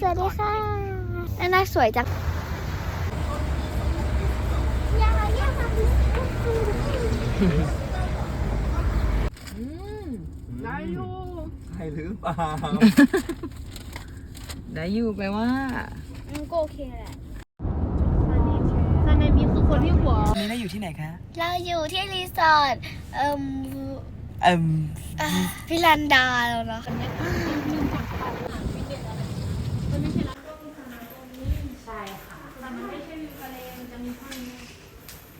สวัสดีค่ะนานาสวยจังอย่าอย่ามาดิได้อยู่ใช่หรือเปล่า ได้อยู่แปลว่ามันก็โอเคแหละซันในมีคือคนที่หัววันนี้เราอยู่ที่ไหนคะ เราอยู่ที่รีสอร์ทเอ่มเอิ่มอ่าพิรันดาแล้วเนาะ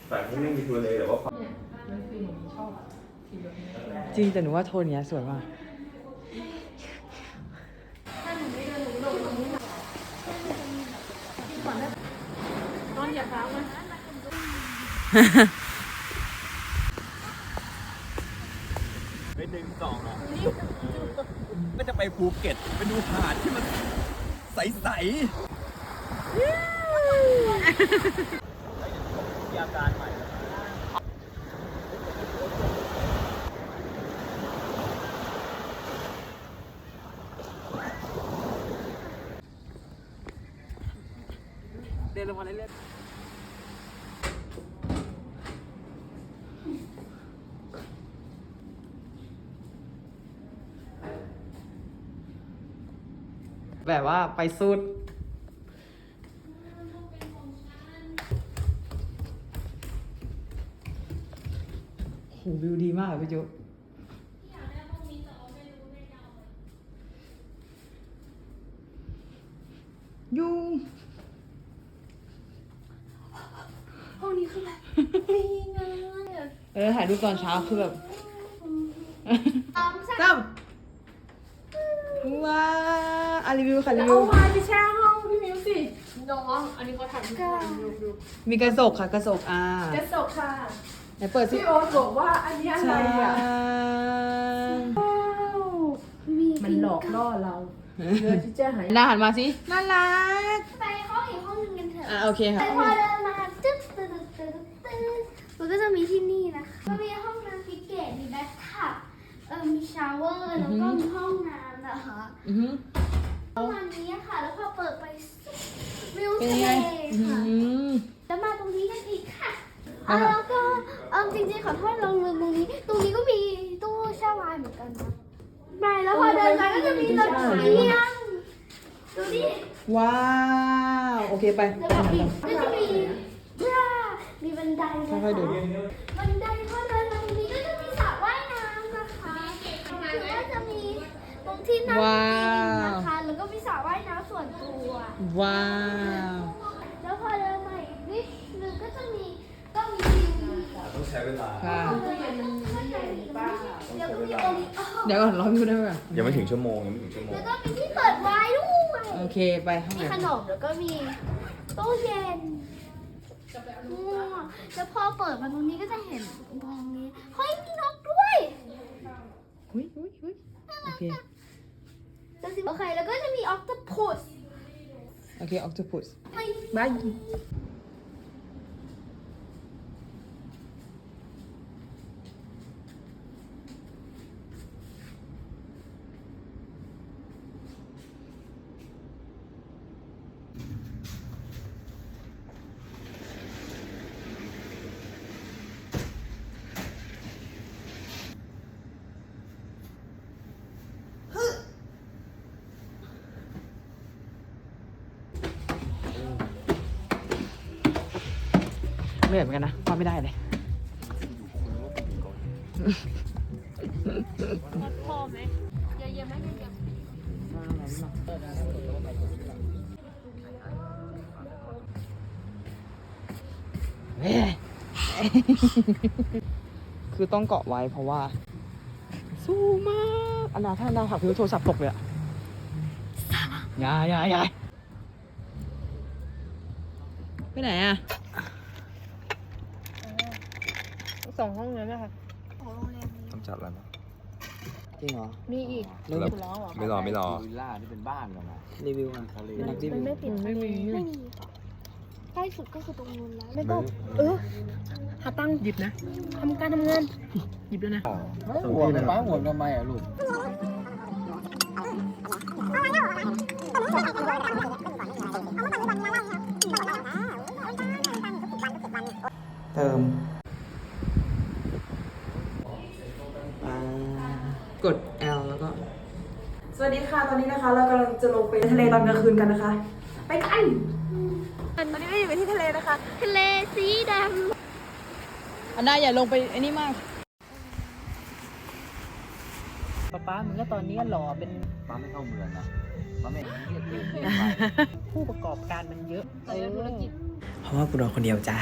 แต่ที่ไม่มีทัวร์เลยแต่ว่าจริงแต่หนูว่าโทนเนี้ยสวยมากเป็นหนึ่งสองอะก็จะไปภูเก็ตไปดูหาดที่มันใสๆ มีอาการใหม่เดินลงมาเรื่อยๆแบบว่าไปสุด โหวิวดีมากอะพี่จุยุงห้องนี้คือแบบดีงามเออถ่ายรูปตอนเช้าคือแบบสองสามซ้ำว้าอะรีวิวค่ะรีเอาวิววายไปแช่ห้องพี่มิวสิน้องอันนี้เขาถ่ายทุกคนดูดูมีกระจกค่ะกระจกอ่ากระจกค่ะ ไหนเปิดสิพี่โอ๊ตบอกว่าอันนี้อะไรใช่อะว้าวมันหลอกล่อเราเดี๋ยวที่จะหายหน้าหันมาสิน่ารักไปห้องอีกห้องหนึงกันเถอะอะโอเคค่ะแต่พอเดินมาตึ๊บตึ๊บตึ๊บตึ๊บมันก็จะมีที่นี่นะคะก็มีห้องน้ำพิเกตมีแบททับเออมีชาวเวอร์แล้วก็มีห้องน้ำนะคะอือหือประมาณนี้ค่ะ แล้วพอเปิดไปวิวเป็นทะยังเลไงอื้อค่ะหือแล้วมาตรงนี้กันอีกค่ะอ่าอะแล้วก็เออจริงๆขอโทษเราลืมตรงนี้ ตรงนี้ก็มีตู้แช่วายเหมือนกันนะไม่แล้วพอเดินมาก็จะมีรถเตียงดูดิว้าว โอเคไปแล้วก็อีกก็จะมีบรามีบันไดนะค่อยๆดูคะบันไดพอเดินมาตรงนี้ก็จะมีสระว่ายน้ำนะคะหรือว่าจะมีตรงที่นั่งว้ากินวนะคะ แล้วก็มีสระว่ายน้ำส่วนตัว ว้าว แล้วพอเดินมาอีกนิดนึงก็จะมีก็มีวิว ต้องใช้เวลาค่ะ ตู้เย็นข้างในมีบ้างเดี๋ยวก็มีโอริโอเดี๋ยวก่อนรอพี่ได้ไหมก่อนยังไม่ถึงชั่วโมงยังไม่ถึงชั่วโมง แล้วก็มีที่เปิดไวน์ด้วยโอเคไปห้องไหมีนขนมแล้วก็มีตู้เย็นง่วงแล้วพอเปิดมาตรงนี้ก็จะเห็นตรงนี้เฮ้ยมีนกด้วยอุ้ยอุ้ยอุ้ยโอเคแล้วสิโอเคแล้วก็จะมีออ t ต p u s โอเคออกจูพุส ไป บาย ไม่เหมือนกันนะว่าไม่ได้เลยพอไหมเยอะๆไหมเยอะเว้ยคือต้องเกาะไว้เพราะว่า สู้มากอันนาถ้าอันนาผักพื้นโทรศัพท์ตกเลยอะอยาอยาอยาไปไหนอะ ๆ สองห้องนั้นนะคะต้องจัดแล้วนะจริงเหรอ มีอีกรีวิวร้องเหรอไม่รอไม่รอวิลล่านี่เป็นบ้านกันนะรีวิวอะเป็นนักรีมัวินวไม่ติดไม่มีไม่มีใกล้สุดก็คือตรงนู้นแล้วไม่ต้องเออหาตังค์หยิบนะทำการทำงานหยิบแล้วนะห่วงกันป้าห่วงทำไมอะลูก วัสดีค่ะ ตอนนี้นะคะ เรากำลังจะลงไปทะเลตอนกลางคืนกันนะคะ ไปกันตอนนี้เราอยู่กันที่ทะเลนะคะ ทะเลสีดอันดาอย่าลงไปไอ้นี่มากป๊าป๊ามึงก็ตอนนี้ก็หล่อเป็นป้าไม่เข้าเมืองนะป้าไม่เรียกเรียกเรียกไป ผู้ประกอบการมันเยอะเออเพราะว่ากูนอนคนเดียวจ้า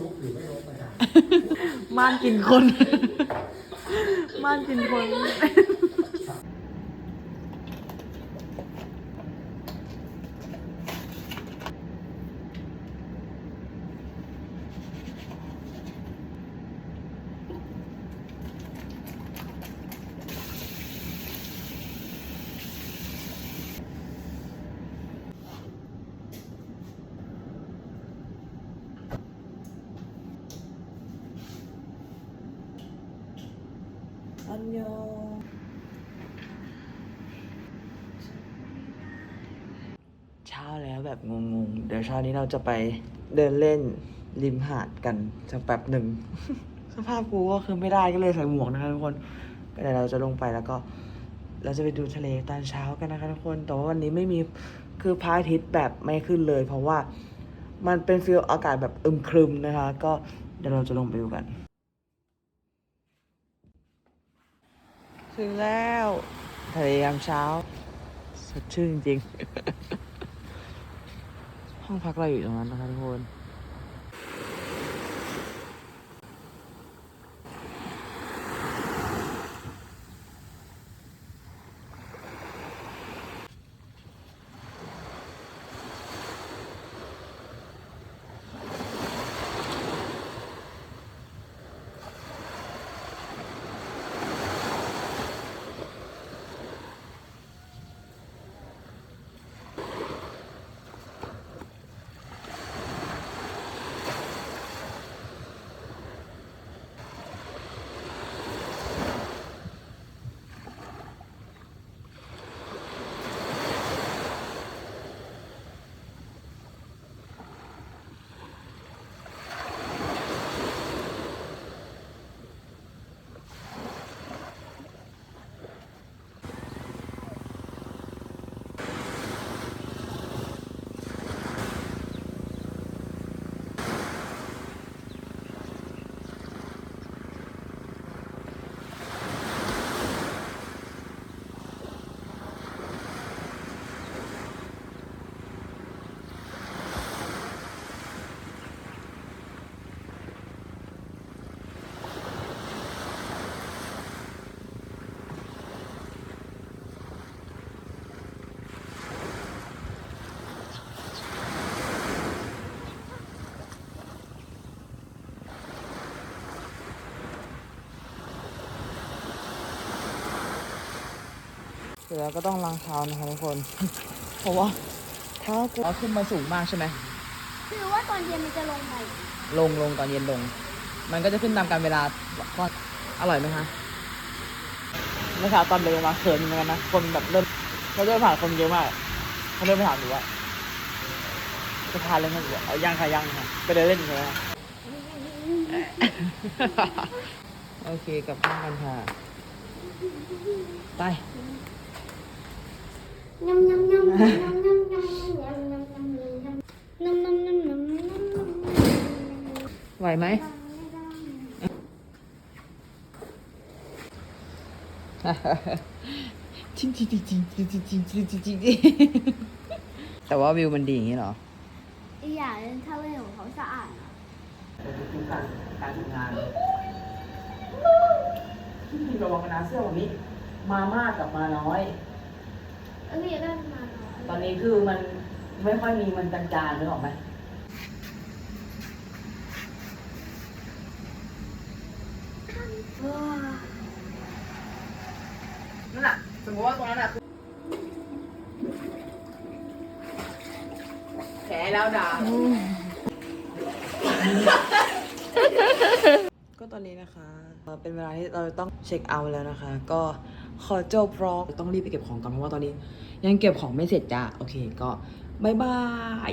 รุกหรือไม่รุกนะครับ ม่านกินคน ม่านกินคน ยเช้าแล้วแบบงงๆ เดี๋ยวเช้านี้เราจะไปเดินเล่นริมหาดกันสักแป๊บหนึ่ง สภาพกูก็คือไม่ได้ก็เลยใส่หมวกนะคะทุกคนก็เดี๋ยวเราจะลงไปแล้วก็ เราจะไปดูทะเลตอนเช้ากันนะคะทุกคน แต่ว่าวันนี้ไม่มีคือพระอาทิตย์แบบไม่ขึ้นเลย เพราะว่ามันเป็นฟีลอากาศแบบอึมครึมนะคะ ก็เดี๋ยวเราจะลงไปดูกัน ถึงแล้วทะเลยามเช้า สดชื่นจริง ห้องพักเราอยู่ตรงนั้นนะคะทุกคน เสร็จแล้วก็ต้องล้างเท้านะคะทุกคน เพราะว่าเท้ากูเอาขึ้นมาสูงมากใช่ไหมำคือว่าตอนเย็นมันจะลงไป ลงลงตอนเย็นลง มันก็จะขึ้นตามการเวลาก็อร่อยไหมคะเมื่อเช้าตอนเดินมาเขินเหมือนกันนะ คนแบบเริ่มเขาเดินผ่านคนเยอะมากเขาเริ่มไปถามหนูว่าจะทานอะไรกันอยู่เอาย่างค่ะย่างค่ะไปเดินเล่นใช่ไหมโอเคกลับบ้านกันค่ะ ไป ยำยำยำยำยำยำยำยำยำยำยำยำยำยำยำยำยำไหวไหมจริงจริงจริงจริงจริงจริงจริงจริงจริงจริงแต่ว่าวิวมันดีอย่างนี้เหรออีกอย่างหนึงทะเลของเขาสะอาดนะดูการการทำงานที่ระวังนะเสื้อวันนี้ มามากกับมาน้อย เอ้ยได้มาน้อยตอนนี้คือมันไม่ค่อยมีมันจางๆนึกออกไหมนั่นน่ะสมมติว่าตรงนั้นน่ะคือแผลแล้วดาก็ตอนตอนนี้นะคะเอ่อเป็นเวลาที่เราต้องเช็คเอาท์แล้วนะคะ ก็ ขอจบร็อกต้องรีบไปเก็บของก่อนเพราะว่าตอนนี้ ยังเก็บของไม่เสร็จจ้ะโอเคก็บายบาย